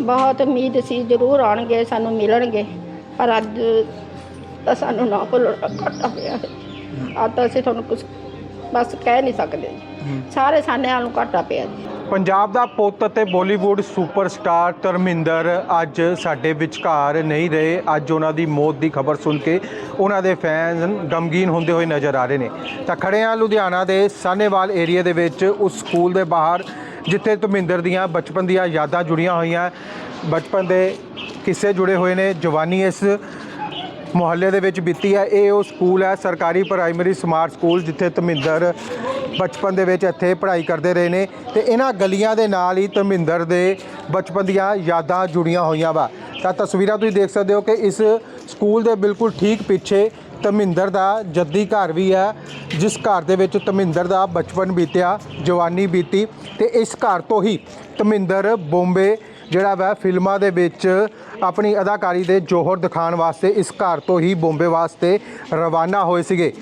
ਬਹੁਤ ਉਮੀਦ ਸੀ ਜ਼ਰੂਰ ਆਉਣਗੇ ਸਾਨੂੰ ਮਿਲਣਗੇ ਪਰ ਅੱਜ ਤਾਂ ਸਾਨੂੰ ਨਾ ਭੁੱਲਣਾ ਘਾਟਾ ਪਿਆ ਹੈ। ਅੱਜ ਤਾਂ ਅਸੀਂ ਤੁਹਾਨੂੰ ਕੁਝ ਬਸ ਕਹਿ ਨਹੀਂ ਸਕਦੇ। ਜੀ। ਸਾਰੇ ਸਾਨਿਆਂ ਨੂੰ ਘਾਟਾ ਪਿਆ ਜੀ। ਪੰਜਾਬ ਦਾ ਪੁੱਤ ਅਤੇ ਬਾਲੀਵੁੱਡ ਸੁਪਰਸਟਾਰ ਧਰਮਿੰਦਰ ਅੱਜ ਸਾਡੇ ਵਿਚਕਾਰ ਨਹੀਂ ਰਹੇ। ਅੱਜ ਉਹਨਾਂ ਦੀ ਮੌਤ ਦੀ ਖਬਰ ਸੁਣ ਕੇ ਉਹਨਾਂ ਦੇ ਫੈਨਸ ਗਮਗੀਨ ਹੁੰਦੇ ਹੋਏ ਨਜ਼ਰ ਆ ਰਹੇ ਨੇ। ਤਾਂ ਖੜੇ ਹਾਂ ਲੁਧਿਆਣਾ ਦੇ ਸਾਹਨੇਵਾਲ ਏਰੀਆ ਦੇ ਵਿੱਚ ਉਸ ਸਕੂਲ ਦੇ ਬਾਹਰ ਜਿੱਥੇ ਧਰਮਿੰਦਰ ਦੀਆਂ ਬਚਪਨ ਦੀਆਂ ਯਾਦਾਂ ਜੁੜੀਆਂ ਹੋਈਆਂ। ਬਚਪਨ ਦੇ ਕਿੱਸੇ ਜੁੜੇ ਹੋਏ ਨੇ। ਜਵਾਨੀ ਇਸ ਮੁਹੱਲੇ ਦੇ ਵਿੱਚ ਬੀਤੀ ਹੈ। ਇਹ ਉਹ ਸਕੂਲ ਹੈ, ਸਰਕਾਰੀ ਪ੍ਰਾਇਮਰੀ ਸਮਾਰਟ ਸਕੂਲ, ਜਿੱਥੇ ਧਰਮਿੰਦਰ ਬਚਪਨ ਦੇ ਵਿੱਚ ਇੱਥੇ ਪੜ੍ਹਾਈ ਕਰਦੇ ਰਹੇ ਨੇ ਤੇ ਇਹਨਾਂ ਗਲੀਆਂ ਦੇ ਨਾਲ ਹੀ ਧਰਮਿੰਦਰ ਦੇ ਬਚਪਨ ਦੀਆਂ ਯਾਦਾਂ ਜੁੜੀਆਂ ਹੋਈਆਂ ਵਾ। ਤਾਂ ਤਸਵੀਰਾਂ ਤੁਸੀਂ ਦੇਖ ਸਕਦੇ ਹੋ ਕਿ ਇਸ ਸਕੂਲ ਦੇ ਬਿਲਕੁਲ ਠੀਕ ਪਿੱਛੇ ਧਰਮਿੰਦਰ ਦਾ ਜੱਦੀ ਘਰ ਵੀ ਹੈ, ਜਿਸ ਘਰ ਦੇ ਵਿੱਚ ਧਰਮਿੰਦਰ ਦਾ ਬਚਪਨ ਬੀਤਿਆ, ਜਵਾਨੀ ਬੀਤੀ ਤੇ ਇਸ ਘਰ ਤੋਂ ਹੀ ਧਰਮਿੰਦਰ ਬੰਬੇ, ਜਿਹੜਾ ਵਾ ਫਿਲਮਾਂ ਦੇ ਵਿੱਚ ਆਪਣੀ ਅਦਾਕਾਰੀ ਦੇ ਜੋਹਰ ਦਿਖਾਉਣ ਵਾਸਤੇ ਇਸ ਘਰ ਤੋਂ ਹੀ ਬੰਬੇ ਵਾਸਤੇ ਰਵਾਨਾ ਹੋਏ ਸੀਗੇ।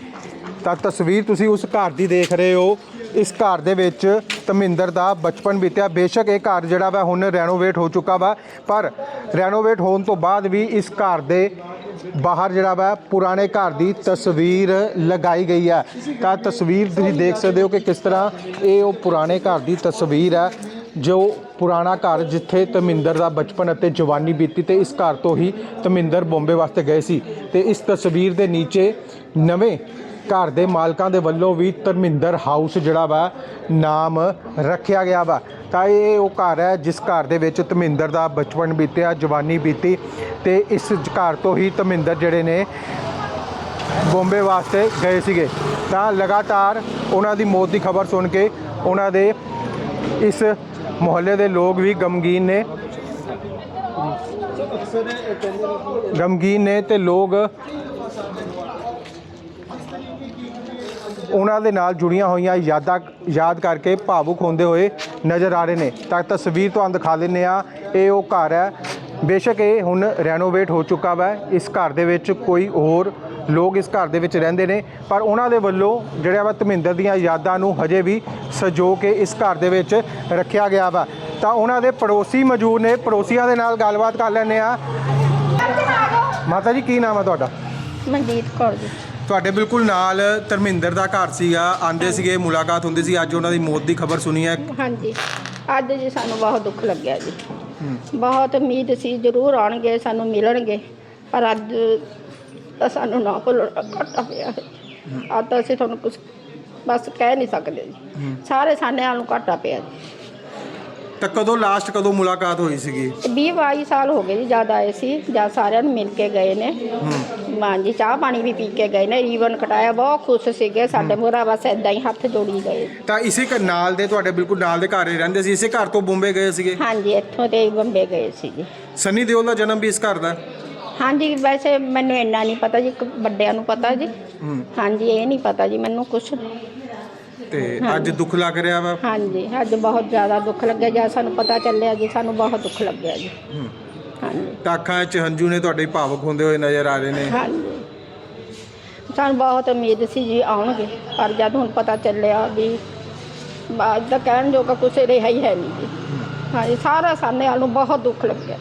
ਤਾਂ ਤਸਵੀਰ ਤੁਸੀਂ ਉਸ ਘਰ ਦੀ ਦੇਖ ਰਹੇ ਹੋ। ਇਸ ਘਰ ਦੇ ਵਿੱਚ ਧਰਮਿੰਦਰ ਦਾ ਬਚਪਨ ਬੀਤਿਆ। ਬੇਸ਼ੱਕ ਇਹ ਘਰ ਜਿਹੜਾ ਵਾ ਹੁਣ ਰੈਨੋਵੇਟ ਹੋ ਚੁੱਕਾ ਵਾ, ਪਰ ਰੈਨੋਵੇਟ ਹੋਣ ਤੋਂ ਬਾਅਦ ਵੀ ਇਸ ਘਰ ਦੇ ਬਾਹਰ ਜਿਹੜਾ ਵਾ, ਪੁਰਾਣੇ ਘਰ ਦੀ ਤਸਵੀਰ ਲਗਾਈ ਗਈ ਹੈ। ਤਾਂ ਤਸਵੀਰ ਤੁਸੀਂ ਦੇਖ ਸਕਦੇ ਹੋ ਕਿ ਕਿਸ ਤਰ੍ਹਾਂ ਇਹ ਉਹ ਪੁਰਾਣੇ ਘਰ ਦੀ ਤਸਵੀਰ ਹੈ, ਜੋ ਪੁਰਾਣਾ ਘਰ ਜਿੱਥੇ ਧਰਮਿੰਦਰ ਦਾ ਬਚਪਨ ਅਤੇ ਜਵਾਨੀ ਬੀਤੀ ਤੇ ਇਸ ਘਰ ਤੋਂ ਹੀ ਧਰਮਿੰਦਰ ਬੰਬੇ ਵਾਸਤੇ ਗਏ ਸੀ। ਤੇ ਇਸ ਤਸਵੀਰ ਦੇ ਨੀਚੇ ਨਵੇਂ ਘਰ ਦੇ ਮਾਲਕਾਂ ਦੇ ਵੱਲੋਂ ਵੀ ਧਰਮਿੰਦਰ ਹਾਊਸ ਜਿਹੜਾ ਵਾ, ਨਾਮ ਰੱਖਿਆ ਗਿਆ ਵਾ। ਤਾਂ ਇਹ ਉਹ ਘਰ ਹੈ, ਜਿਸ ਘਰ ਦੇ ਵਿੱਚ ਧਰਮਿੰਦਰ ਦਾ ਬਚਪਨ ਬੀਤਿਆ, ਜਵਾਨੀ ਬੀਤੀ ਤੇ ਇਸ ਘਰ ਤੋਂ ਹੀ ਧਰਮਿੰਦਰ ਜਿਹੜੇ ਨੇ ਬੰਬੇ ਵਾਸਤੇ ਗਏ ਸੀਗੇ। ਤਾਂ ਲਗਾਤਾਰ ਉਹਨਾਂ ਦੀ ਮੌਤ ਦੀ ਖਬਰ ਸੁਣ ਕੇ ਉਹਨਾਂ ਦੇ ਇਸ ਮੁਹੱਲੇ ਦੇ ਲੋਕ ਵੀ ਗਮਗੀਨ ਨੇ। ਗਮਗੀਨ ਨੇ ਤੇ ਲੋਕ ਉਹਨਾਂ ਦੇ ਨਾਲ ਜੁੜੀਆਂ ਹੋਈਆਂ ਯਾਦਾਂ ਯਾਦ ਕਰਕੇ ਭਾਵੁਕ ਹੁੰਦੇ ਹੋਏ ਨਜ਼ਰ ਆ ਰਹੇ ਨੇ। ਤਾਂ ਤਸਵੀਰ ਤੁਹਾਨੂੰ ਦਿਖਾ ਦਿੰਨੇ ਆ ਇਹ ਉਹ ਘਰ ਹੈ। ਬੇਸ਼ੱਕ ਇਹ ਹੁਣ ਰੈਨੋਵੇਟ ਹੋ ਚੁੱਕਾ ਵਾ। ਇਸ ਘਰ ਦੇ ਵਿੱਚ ਕੋਈ ਹੋਰ ਲੋਕ ਇਸ ਘਰ ਦੇ ਵਿੱਚ ਰਹਿੰਦੇ ਨੇ। ਪਰ ਉਹਨਾਂ ਦੇ ਵੱਲੋਂ ਜਿਹੜਾ ਵਾ ਧਮਿੰਦਰ ਦੀਆਂ ਯਾਦਾਂ ਨੂੰ ਹਜੇ ਵੀ ਸਜੋ ਕੇ ਇਸ ਘਰ ਦੇ ਵਿੱਚ ਰੱਖਿਆ ਗਿਆ ਵਾ। ਤਾਂ ਉਹਨਾਂ ਦੇ ਪੜੋਸੀ ਮੌਜੂਦ ਨੇ। ਪੜੋਸੀਆਂ ਦੇ ਨਾਲ ਗੱਲਬਾਤ ਕਰ ਲੈਂਦੇ ਆ ਮਾਤਾ ਜੀ, ਕੀ ਨਾਮ ਆ ਤੁਹਾਡਾ? ਮਨਜੀਤ ਕੌਰ ਜੀ। ਤੁਹਾਡੇ ਬਿਲਕੁਲ ਨਾਲ ਧਰਮਿੰਦਰ ਦਾ ਘਰ ਸੀਗਾ ਆਂਦੇ ਸੀਗੇ ਮੁਲਾਕਾਤ ਹੁੰਦੀ ਸੀ ਅੱਜ ਉਹਨਾਂ ਦੀ ਮੌਤ ਦੀ ਖਬਰ ਸੁਣੀ ਹੈ। ਹਾਂਜੀ। ਅੱਜ ਜੀ ਸਾਨੂੰ ਬਹੁਤ ਦੁੱਖ ਲੱਗਿਆ ਜੀ। ਬਹੁਤ ਉਮੀਦ ਸੀ ਜ਼ਰੂਰ ਆਉਣਗੇ ਸਾਨੂੰ ਮਿਲਣਗੇ ਪਰ ਅੱਜ ਤਾਂ ਸਾਨੂੰ ਨਾ ਭੁੱਲਣਾ ਘਾਟਾ ਪਿਆ ਹੈ। ਅੱਜ ਤਾਂ ਅਸੀਂ ਤੁਹਾਨੂੰ ਕੁਝ ਬਸ ਕਹਿ ਨਹੀਂ ਸਕਦੇ ਜੀ। ਸਾਰੇ ਸਾਨਿਆਂ ਨੂੰ ਘਾਟਾ ਪਿਆ ਜੀ। ਤਾਂ ਕਦੋਂ ਲਾਸਟ ਕਦੋਂ ਮੁਲਾਕਾਤ ਹੋਈ ਸੀਗੀ? 20 22 ਸਾਲ ਹੋ ਗਏ ਜੀ ਜਦ ਆਏ ਸੀ ਜਦ ਸਾਰਿਆਂ ਨੂੰ ਮਿਲ ਕੇ ਗਏ ਨੇ। ਮਾਂ ਜੀ ਚਾਹ ਪਾਣੀ ਵੀ ਪੀ ਕੇ ਗਏ ਨੇ ਰੀਵਨ ਕਟਾਇਆ ਬਹੁਤ ਖੁਸ਼ ਸੀਗੇ ਸਾਡੇ ਮੋਰਾ ਬਸ ਇਦਾਂ ਹੀ ਹੱਥ ਜੋੜੀ ਗਏ। ਤਾਂ ਇਸੇ ਘਰ ਨਾਲ ਦੇ ਤੁਹਾਡੇ ਬਿਲਕੁਲ ਨਾਲ ਦੇ ਘਰ ਹੀ ਰਹਿੰਦੇ ਸੀ ਇਸੇ ਘਰ ਤੋਂ ਬੰਬੇ ਗਏ ਸੀਗੇ? ਹਾਂਜੀ ਇੱਥੋਂ ਤੇ ਬੰਬੇ ਗਏ ਸੀ ਜੀ। ਸਨੀ ਦਿਓਲ ਦਾ ਜਨਮ ਵੀ ਇਸ ਘਰ ਦਾ? ਹੈ? ਹਾਂਜੀ ਵੈਸੇ ਮੈਨੂੰ ਇੰਨਾ ਨਹੀਂ ਪਤਾ ਜੀ ਇੱਕ ਵੱਡਿਆਂ ਨੂੰ ਪਤਾ ਜੀ। ਹਾਂਜੀ ਇਹ ਨਹੀਂ ਪਤਾ ਜੀ ਮੈਨੂੰ ਕੁਛ ਤੇ ਅੱਜ ਦੁੱਖ ਲੱਗ ਰਿਹਾ ਵਾ? ਹਾਂਜੀ ਅੱਜ ਬਹੁਤ ਜ਼ਿਆਦਾ ਦੁੱਖ ਲੱਗਿਆ ਜਦ ਸਾਨੂੰ ਪਤਾ ਚੱਲਿਆ ਜੀ ਸਾਨੂੰ ਬਹੁਤ ਦੁੱਖ ਲੱਗਿਆ ਜੀ। ਹੂੰ। ਹਾਂਜੀ। ਤਾਂ ਅੱਖਾਂ 'ਚ ਹੰਝੂ ਨੇ ਤੁਹਾਡੇ ਭਾਵੁਕ ਹੁੰਦੇ ਹੋਏ ਨਜ਼ਰ ਆ ਰਹੇ ਨੇ। ਹਾਂਜੀ। ਸਾਨੂੰ ਬਹੁਤ ਉਮੀਦ ਸੀ ਜੀ ਆਉਣਗੇ ਪਰ ਜਦ ਹੁਣ ਪਤਾ ਚੱਲਿਆ ਵੀ ਬਾਅਦ ਦਾ ਕਹਿਣ ਜੋਗਾ ਕੁਛ ਰਿਹਾ ਹੀ ਹੈ ਨਹੀਂ ਜੀ। ਹਾਂਜੀ ਸਾਰਾ ਸਾਨੇ ਨੂੰ ਬਹੁਤ ਦੁੱਖ ਲੱਗਿਆ।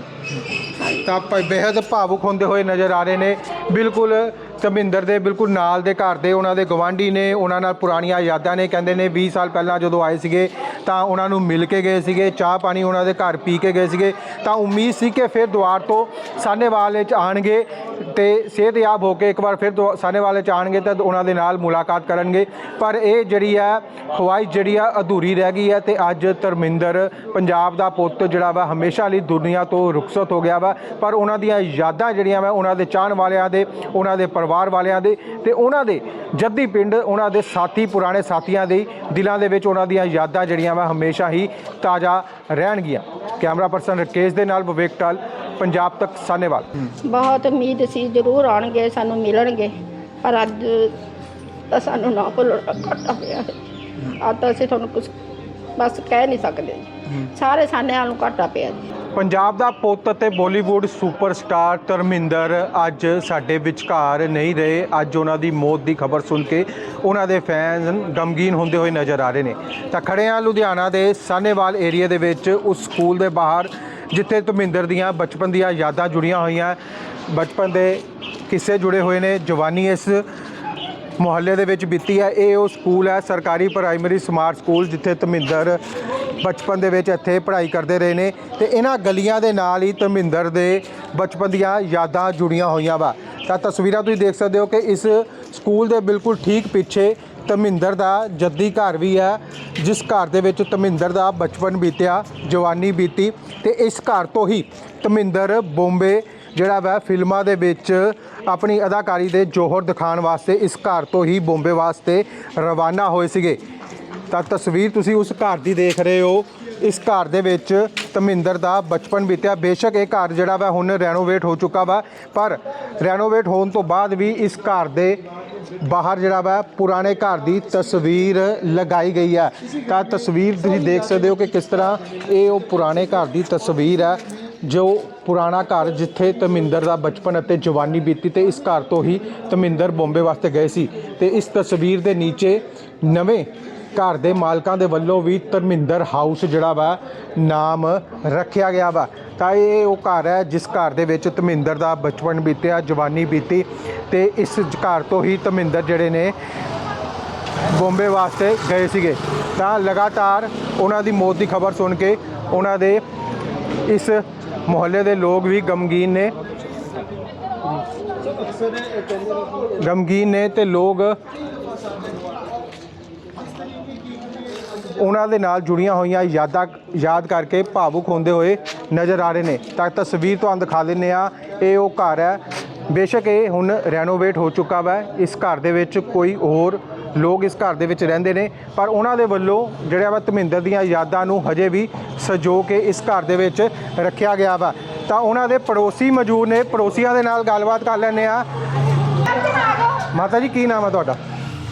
ਤਾਂ ਪ- ਬੇहद ਭਾਵੁਕ ਹੁੰਦੇ ਹੋਏ ਨਜ਼ਰ ਆ ਰਹੇ ਨੇ। ਬਿਲਕੁਲ ਧਰਮਿੰਦਰ ਦੇ ਬਿਲਕੁਲ ਨਾਲ ਦੇ ਘਰ ਦੇ ਉਹਨਾਂ ਦੇ ਗਵਾਂਢੀ ਨੇ ਉਹਨਾਂ ਨਾਲ ਪੁਰਾਣੀਆਂ ਯਾਦਾਂ ਨੇ। ਕਹਿੰਦੇ ਨੇ 20 ਸਾਲ ਪਹਿਲਾਂ ਜਦੋਂ ਆਏ ਸੀਗੇ ਤਾਂ ਉਹਨਾਂ ਨੂੰ ਮਿਲ ਕੇ ਗਏ ਸੀਗੇ, ਚਾਹ ਪਾਣੀ ਉਹਨਾਂ ਦੇ ਘਰ ਪੀ ਕੇ ਗਏ ਸੀਗੇ। ਤਾਂ ਉਮੀਦ ਸੀ ਕਿ ਫਿਰ ਦੁਆਰ ਤੋਂ ਸਾਹਨੇਵਾਲ ਵਿੱਚ ਆਣਗੇ ਤੇ ਸਿਹਤਯਾਬ ਹੋ ਕੇ ਇੱਕ ਵਾਰ ਫਿਰ ਦੁਆ- ਸਾਹਨੇਵਾਲ ਵਿੱਚ ਆਣਗੇ ਤਾਂ ਉਹਨਾਂ ਦੇ ਨਾਲ ਮੁਲਾਕਾਤ ਕਰਨਗੇ। ਪਰ ਇਹ ਜਿਹੜੀ ਆ ਖਵਾਇਸ਼ ਜਿਹੜੀ ਆ ਅਧੂਰੀ ਰਹਿ ਗਈ ਹੈ ਤੇ ਅੱਜ ਧਰਮਿੰਦਰ ਪੰਜਾਬ ਦਾ ਪੁੱਤ ਜਿਹੜਾ ਵਾ ਹਮੇਸ਼ਾ ਲਈ ਦੁਨੀਆ ਤੋਂ ਰੁਖਸਤ ਹੋ ਗਿਆ ਵਾ। ਪਰ ਉਹਨਾਂ ਦੀਆਂ ਯਾਦਾਂ ਜਿਹੜੀਆਂ ਵਾ, ਉਹਨਾਂ ਦੇ ਚਾਹਣ ਵਾਲਿਆਂ ਦੇ, ਉਹਨਾਂ ਦੇ ਪਰਿਵਾਰ ਵਾਲਿਆਂ ਦੇ ਤੇ ਉਹਨਾਂ ਦੇ ਜੱਦੀ ਪਿੰਡ, ਉਹਨਾਂ ਦੇ ਸਾਥੀ, ਪੁਰਾਣੇ ਸਾਥੀਆਂ ਦੇ ਦਿਲਾਂ ਦੇ ਵਿੱਚ ਉਹਨਾਂ ਦੀਆਂ ਯਾਦਾਂ ਜਿਹੜੀਆਂ ਵਾ ਹਮੇਸ਼ਾ ਹੀ ਤਾਜ਼ਾ ਰਹਿਣਗੀਆਂ। ਕੈਮਰਾ ਪਰਸਨ ਰਕੇਸ਼ ਦੇ ਨਾਲ ਵਿਵੇਕ ਟਲ ਪੰਜਾਬ ਤੱਕ ਸਾਨੇਵਾਲ। ਬਹੁਤ ਉਮੀਦ ਸੀ ਜ਼ਰੂਰ ਆਉਣਗੇ ਸਾਨੂੰ ਮਿਲਣਗੇ ਪਰ ਅੱਜ ਤਾਂ ਸਾਨੂੰ ਨਾ ਭੁੱਲਣਾ ਘਾਟਾ ਪਿਆ ਹੈ। ਅੱਜ ਤਾਂ ਅਸੀਂ ਤੁਹਾਨੂੰ ਕੁਝ ਬਸ ਕਹਿ ਨਹੀਂ ਸਕਦੇ। ਸਾਰੇ ਸਾਨਿਆਂ ਨੂੰ ਘਾਟਾ ਪਿਆ ਜੀ। ਪੰਜਾਬ ਦਾ ਪੁੱਤ ਅਤੇ ਬਾਲੀਵੁੱਡ ਸੁਪਰਸਟਾਰ ਧਰਮਿੰਦਰ ਅੱਜ ਸਾਡੇ ਵਿਚਕਾਰ ਨਹੀਂ ਰਹੇ। ਅੱਜ ਉਹਨਾਂ ਦੀ ਮੌਤ ਦੀ ਖਬਰ ਸੁਣ ਕੇ ਉਹਨਾਂ ਦੇ ਫੈਨਸ ਗਮਗੀਨ ਹੁੰਦੇ ਹੋਏ ਨਜ਼ਰ ਆ ਰਹੇ ਨੇ। ਤਾਂ ਖੜੇ ਆ ਲੁਧਿਆਣਾ ਦੇ ਸਾਨੇਵਾਲ ਏਰੀਆ ਦੇ ਵਿੱਚ, ਉਸ ਸਕੂਲ ਦੇ ਬਾਹਰ, ਜਿੱਥੇ ਧਰਮਿੰਦਰ ਦੀਆਂ ਬਚਪਨ ਦੀਆਂ ਯਾਦਾਂ ਜੁੜੀਆਂ ਹੋਈਆਂ। ਬਚਪਨ ਦੇ ਕਿੱਸੇ ਜੁੜੇ ਹੋਏ ਨੇ। ਜਵਾਨੀ ਇਸ ਮੁਹੱਲੇ ਦੇ ਵਿੱਚ ਬੀਤੀ ਹੈ। ਇਹ ਉਹ ਸਕੂਲ ਹੈ, ਸਰਕਾਰੀ ਪ੍ਰਾਇਮਰੀ ਸਮਾਰਟ ਸਕੂਲ ਜਿੱਥੇ ਧਰਮਿੰਦਰ ਬਚਪਨ ਦੇ ਵਿੱਚ ਇੱਥੇ ਪੜ੍ਹਾਈ ਕਰਦੇ ਰਹੇ ਨੇ ਤੇ ਇਹਨਾਂ ਗਲੀਆਂ ਦੇ ਨਾਲ ਹੀ ਧਰਮਿੰਦਰ ਦੇ ਬਚਪਨ ਦੀਆਂ ਯਾਦਾਂ ਜੁੜੀਆਂ ਹੋਈਆਂ ਵਾ। ਤਾਂ ਤਸਵੀਰਾਂ ਤੁਸੀਂ ਦੇਖ ਸਕਦੇ ਹੋ ਕਿ ਇਸ ਸਕੂਲ ਦੇ ਬਿਲਕੁਲ ਠੀਕ ਪਿੱਛੇ ਧਰਮਿੰਦਰ ਦਾ ਜੱਦੀ ਘਰ ਵੀ ਹੈ, ਜਿਸ ਘਰ ਦੇ ਵਿੱਚ ਧਰਮਿੰਦਰ ਦਾ ਬਚਪਨ ਬੀਤਿਆ, ਜਵਾਨੀ ਬੀਤੀ ਤੇ ਇਸ ਘਰ ਤੋਂ ਹੀ ਧਰਮਿੰਦਰ ਬੰਬੇ ਜਿਹੜਾ ਵਾ, ਫਿਲਮਾਂ ਦੇ ਵਿੱਚ ਆਪਣੀ ਅਦਾਕਾਰੀ ਦੇ ਜੋਹਰ ਦਿਖਾਉਣ ਵਾਸਤੇ ਇਸ ਘਰ ਤੋਂ ਹੀ ਬੰਬੇ ਵਾਸਤੇ ਰਵਾਨਾ ਹੋਏ ਸੀਗੇ। ਤਾਂ ਤਸਵੀਰ ਤੁਸੀਂ ਉਸ ਘਰ ਦੀ ਦੇਖ ਰਹੇ ਹੋ। ਇਸ ਘਰ ਦੇ ਵਿੱਚ ਧਰਮਿੰਦਰ ਦਾ ਬਚਪਨ ਬੀਤਿਆ। ਬੇਸ਼ੱਕ ਇਹ ਘਰ ਜਿਹੜਾ ਵਾ ਹੁਣ ਰੈਨੋਵੇਟ ਹੋ ਚੁੱਕਾ ਵਾ, ਪਰ ਰੈਨੋਵੇਟ ਹੋਣ ਤੋਂ ਬਾਅਦ ਵੀ ਇਸ ਘਰ ਦੇ ਬਾਹਰ ਜਿਹੜਾ ਵਾ ਪੁਰਾਣੇ ਘਰ ਦੀ ਤਸਵੀਰ ਲਗਾਈ ਗਈ ਹੈ ਤਾਂ ਤਸਵੀਰ ਤੁਸੀਂ ਦੇਖ ਸਕਦੇ ਹੋ ਕਿ ਕਿਸ ਤਰ੍ਹਾਂ ਇਹ ਉਹ ਪੁਰਾਣੇ ਘਰ ਦੀ ਤਸਵੀਰ ਹੈ ਜੋ ਪੁਰਾਣਾ ਘਰ ਜਿੱਥੇ ਧਰਮਿੰਦਰ ਦਾ ਬਚਪਨ ਅਤੇ ਜਵਾਨੀ ਬੀਤੀ ਤੇ ਇਸ ਘਰ ਤੋਂ ਹੀ ਧਰਮਿੰਦਰ ਬੰਬੇ ਵਾਸਤੇ ਗਏ ਸੀ। ਤੇ ਇਸ ਤਸਵੀਰ ਦੇ ਨੀਚੇ ਨਵੇਂ ਘਰ ਦੇ ਮਾਲਕਾਂ ਦੇ ਵੱਲੋਂ ਵੀ ਧਰਮਿੰਦਰ ਹਾਊਸ ਜਿਹੜਾ ਵਾ, ਨਾਮ ਰੱਖਿਆ ਗਿਆ ਵਾ। ਤਾਂ ਇਹ ਉਹ ਘਰ ਹੈ, ਜਿਸ ਘਰ ਦੇ ਵਿੱਚ ਧਰਮਿੰਦਰ ਦਾ ਬਚਪਨ ਬੀਤਿਆ, ਜਵਾਨੀ ਬੀਤੀ ਤੇ ਇਸ ਘਰ ਤੋਂ ਹੀ ਧਰਮਿੰਦਰ ਜਿਹੜੇ ਨੇ ਬੰਬੇ ਵਾਸਤੇ ਗਏ ਸੀਗੇ। ਤਾਂ ਲਗਾਤਾਰ ਉਹਨਾਂ ਦੀ ਮੌਤ ਦੀ ਖਬਰ ਸੁਣ ਕੇ ਉਹਨਾਂ ਦੇ ਇਸ ਮੁਹੱਲੇ ਦੇ ਲੋਕ ਵੀ ਗਮਗੀਨ ਨੇ। ਗਮਗੀਨ ਨੇ ਤੇ ਲੋਕ ਉਹਨਾਂ ਦੇ ਨਾਲ ਜੁੜੀਆਂ ਹੋਈਆਂ ਯਾਦਾਂ ਯਾਦ ਕਰਕੇ ਭਾਵੁਕ ਹੁੰਦੇ ਹੋਏ ਨਜ਼ਰ ਆ ਰਹੇ ਨੇ। ਤਾਂ ਤਸਵੀਰ ਤੁਹਾਨੂੰ ਦਿਖਾ ਦਿੰਨੇ ਆ ਇਹ ਉਹ ਘਰ ਹੈ। ਬੇਸ਼ੱਕ ਇਹ ਹੁਣ ਰੈਨੋਵੇਟ ਹੋ ਚੁੱਕਾ ਵਾ। ਇਸ ਘਰ ਦੇ ਵਿੱਚ ਕੋਈ ਹੋਰ ਲੋਕ ਇਸ ਘਰ ਦੇ ਵਿੱਚ ਰਹਿੰਦੇ ਨੇ। ਪਰ ਉਹਨਾਂ ਦੇ ਵੱਲੋਂ ਜਿਹੜਾ ਵਾ ਧਮਿੰਦਰ ਦੀਆਂ ਯਾਦਾਂ ਨੂੰ ਹਜੇ ਵੀ ਸਜੋ ਕੇ ਇਸ ਘਰ ਦੇ ਵਿੱਚ ਰੱਖਿਆ ਗਿਆ ਵਾ। ਤਾਂ ਉਹਨਾਂ ਦੇ ਪੜੋਸੀ ਮੌਜੂਦ ਨੇ। ਪੜੋਸੀਆਂ ਦੇ ਨਾਲ ਗੱਲਬਾਤ ਕਰ ਲੈਂਦੇ ਆ ਮਾਤਾ ਜੀ, ਕੀ ਨਾਮ ਹੈ ਤੁਹਾਡਾ?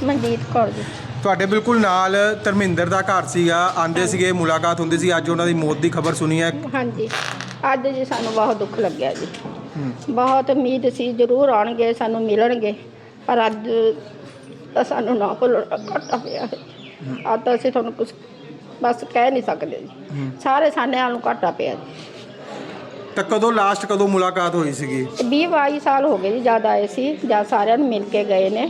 ਮਨਜੀਤ ਕੌਰ ਜੀ। ਤੁਹਾਡੇ ਬਿਲਕੁਲ ਨਾਲ ਧਰਮਿੰਦਰ ਦਾ ਘਰ ਸੀਗਾ ਆਂਦੇ ਸੀਗੇ ਮੁਲਾਕਾਤ ਹੁੰਦੀ ਸੀ ਅੱਜ ਉਹਨਾਂ ਦੀ ਮੌਤ ਦੀ ਖਬਰ ਸੁਣੀ ਹੈ। ਹਾਂਜੀ। ਅੱਜ ਜੀ ਸਾਨੂੰ ਬਹੁਤ ਦੁੱਖ ਲੱਗਿਆ ਜੀ। ਬਹੁਤ ਉਮੀਦ ਸੀ ਜ਼ਰੂਰ ਆਉਣਗੇ ਸਾਨੂੰ ਮਿਲਣਗੇ ਪਰ ਅੱਜ ਤਾਂ ਸਾਨੂੰ ਨਾ ਭੁੱਲਣਾ ਘਾਟਾ ਪਿਆ ਹੈ। ਅੱਜ ਤਾਂ ਅਸੀਂ ਤੁਹਾਨੂੰ ਕੁਝ ਬਸ ਕਹਿ ਨਹੀਂ ਸਕਦੇ ਜੀ। ਸਾਰੇ ਸਾਨਿਆਂ ਨੂੰ ਘਾਟਾ ਪਿਆ ਜੀ। ਤਾਂ ਕਦੋਂ ਲਾਸਟ ਕਦੋਂ ਮੁਲਾਕਾਤ ਹੋਈ ਸੀਗੀ? ਤੇ 20 22 ਸਾਲ ਹੋ ਗਏ ਜੀ ਜਦ ਆਏ ਸੀ ਜਦ ਸਾਰਿਆਂ ਨੂੰ ਮਿਲ ਕੇ ਗਏ ਨੇ।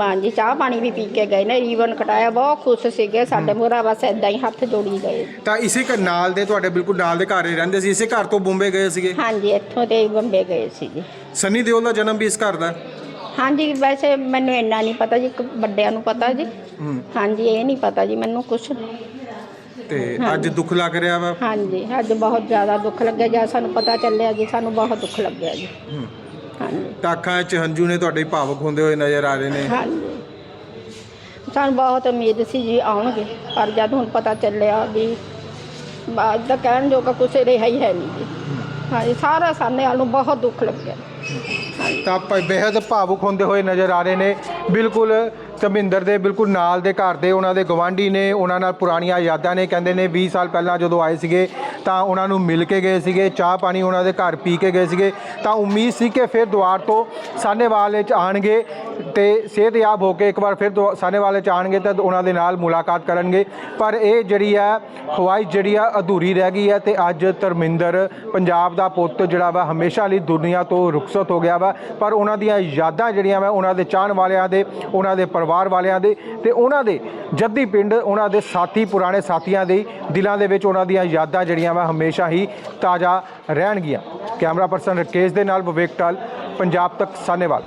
ਹਾਂਜੀ ਚਾਹ ਪਾਣੀ ਵੀ ਪੀ ਕੇ ਗਏ ਨੇ ਰੀਵਨ ਕਟਾਇਆ ਬਹੁਤ ਖੁਸ਼ ਸੀਗੇ ਸਾਡੇ ਮੋਰਾ ਬਸ ਇਦਾਂ ਹੀ ਹੱਥ ਜੋੜੀ ਗਏ। ਤਾਂ ਇਸੇ ਘਰ ਨਾਲ ਦੇ ਤੁਹਾਡੇ ਬਿਲਕੁਲ ਨਾਲ ਦੇ ਘਰ ਹੀ ਰਹਿੰਦੇ ਸੀ ਇਸੇ ਘਰ ਤੋਂ ਬੰਬੇ ਗਏ ਸੀਗੇ? ਹਾਂਜੀ ਇੱਥੋਂ ਤੇ ਬੰਬੇ ਗਏ ਸੀ ਜੀ। ਸਨੀ ਦਿਓਲ ਦਾ ਜਨਮ ਵੀ ਇਸ ਘਰ ਦਾ? ਹਾਂਜੀ ਵੈਸੇ ਮੈਨੂੰ ਇੰਨਾ ਨਹੀਂ ਪਤਾ ਜੀ ਇੱਕ ਵੱਡਿਆਂ ਨੂੰ ਪਤਾ ਜੀ। ਹੂੰ। ਹਾਂਜੀ ਇਹ ਨਹੀਂ ਪਤਾ ਜੀ ਮੈਨੂੰ ਕੁਛ ਤੇ ਅੱਜ ਦੁੱਖ ਲੱਗ ਰਿਹਾ ਵਾ? ਹਾਂਜੀ ਅੱਜ ਬਹੁਤ ਜ਼ਿਆਦਾ ਦੁੱਖ ਲੱਗਿਆ। ਜਦ ਸਾਨੂੰ ਪਤਾ ਚੱਲਿਆ ਜੀ ਸਾਨੂੰ ਬਹੁਤ ਦੁੱਖ ਲੱਗਿਆ ਜੀ। ਹੂੰ। ਹਾਂਜੀ। ਤਾਂ ਅੱਖਾਂ 'ਚ ਹੰਝੂ ਨੇ ਤੁਹਾਡੇ ਭਾਵੁਕ ਹੁੰਦੇ ਹੋਏ ਨਜ਼ਰ ਆ ਰਹੇ ਨੇ। ਹਾਂਜੀ। ਸਾਨੂੰ ਬਹੁਤ ਉਮੀਦ ਸੀ ਜੀ ਆਉਣਗੇ ਪਰ ਜਦ ਹੁਣ ਪਤਾ ਚੱਲਿਆ ਵੀ ਬਾਅਦ ਦਾ ਕਹਿਣ ਜੋਗਾ ਕੁਛ ਰਿਹਾ ਹੀ ਹੈ ਨਹੀਂ ਜੀ। ਹਾਂਜੀ ਸਾਰਾ ਵਾਲ ਨੂੰ ਬਹੁਤ ਦੁੱਖ ਲੱਗਿਆ। ਤਾਂ ਆਪਾਂ ਬੇहद ਭਾਵੁਕ ਹੁੰਦੇ ਹੋਏ ਨਜ਼ਰ ਆ ਰਹੇ ਨੇ। ਬਿਲਕੁਲ ਧਰਮਿੰਦਰ ਦੇ ਬਿਲਕੁਲ ਨਾਲ ਦੇ ਘਰ ਦੇ ਉਹਨਾਂ ਦੇ ਗਵਾਂਢੀ ਨੇ, ਉਹਨਾਂ ਨਾਲ ਪੁਰਾਣੀਆਂ ਯਾਦਾਂ ਨੇ, ਕਹਿੰਦੇ ਨੇ 20 ਸਾਲ ਪਹਿਲਾਂ ਜਦੋਂ ਆਏ ਸੀਗੇ, ਤਾਂ ਉਹਨਾਂ ਨੂੰ ਮਿਲ ਕੇ ਗਏ ਸੀਗੇ, ਚਾਹ ਪਾਣੀ ਉਹਨਾਂ ਦੇ ਘਰ ਪੀ ਕੇ ਗਏ ਸੀਗੇ, ਤਾਂ ਉਮੀਦ ਸੀ ਕਿ ਫਿਰ ਦੁਆਰ ਤੋਂ ਸਾਨੇਵਾਲ ਵਿੱਚ ਆਣਗੇ ਤੇ ਸਿਹਤਯਾਬ ਹੋ ਕੇ ਇੱਕ ਵਾਰ ਫਿਰ ਦੁਆ- ਸਾਹਨੇਵਾਲ ਵਿੱਚ ਆਣਗੇ ਤਾਂ ਉਹਨਾਂ ਦੇ ਨਾਲ ਮੁਲਾਕਾਤ ਕਰਨਗੇ। ਪਰ ਇਹ ਜਿਹੜੀ ਆ ਖਵਾਇਸ਼ ਜਿਹੜੀ ਆ ਅਧੂਰੀ ਰਹਿ ਗਈ ਹੈ ਤੇ ਅੱਜ ਧਰਮਿੰਦਰ ਪੰਜਾਬ ਦਾ ਪੁੱਤ ਜਿਹੜਾ ਵਾ, ਹਮੇਸ਼ਾ ਲਈ ਦੁਨੀਆ ਤੋਂ ਰੁਖਸਤ ਹੋ ਗਿਆ ਵਾ। ਪਰ ਉਹਨਾਂ ਦੀਆਂ ਯਾਦਾਂ ਜਿਹੜੀਆਂ ਵਾ, ਉਹਨਾਂ ਦੇ ਚਾਹਣ ਵਾਲਿਆਂ ਦੇ, ਉਹਨਾਂ ਦੇ ਪਰਿਵਾਰ ਵਾਲਿਆਂ ਦੇ ਤੇ ਉਹਨਾਂ ਦੇ ਜੱਦੀ ਪਿੰਡ, ਉਹਨਾਂ ਦੇ ਸਾਥੀ, ਪੁਰਾਣੇ ਸਾਥੀਆਂ ਦੇ ਦਿਲਾਂ ਦੇ ਵਿੱਚ ਉਹਨਾਂ ਦੀਆਂ ਯਾਦਾਂ ਜਿਹੜੀਆਂ ਵਾ ਹਮੇਸ਼ਾ ਹੀ ਤਾਜ਼ਾ ਰਹਿਣਗੀਆਂ। ਕੈਮਰਾ ਪਰਸਨ ਰਕੇਸ਼ ਦੇ ਨਾਲ ਵਿਵੇਕ ਟਾਲ, ਪੰਜਾਬ ਤੱਕ ਸਾਨੇਵਾਲ।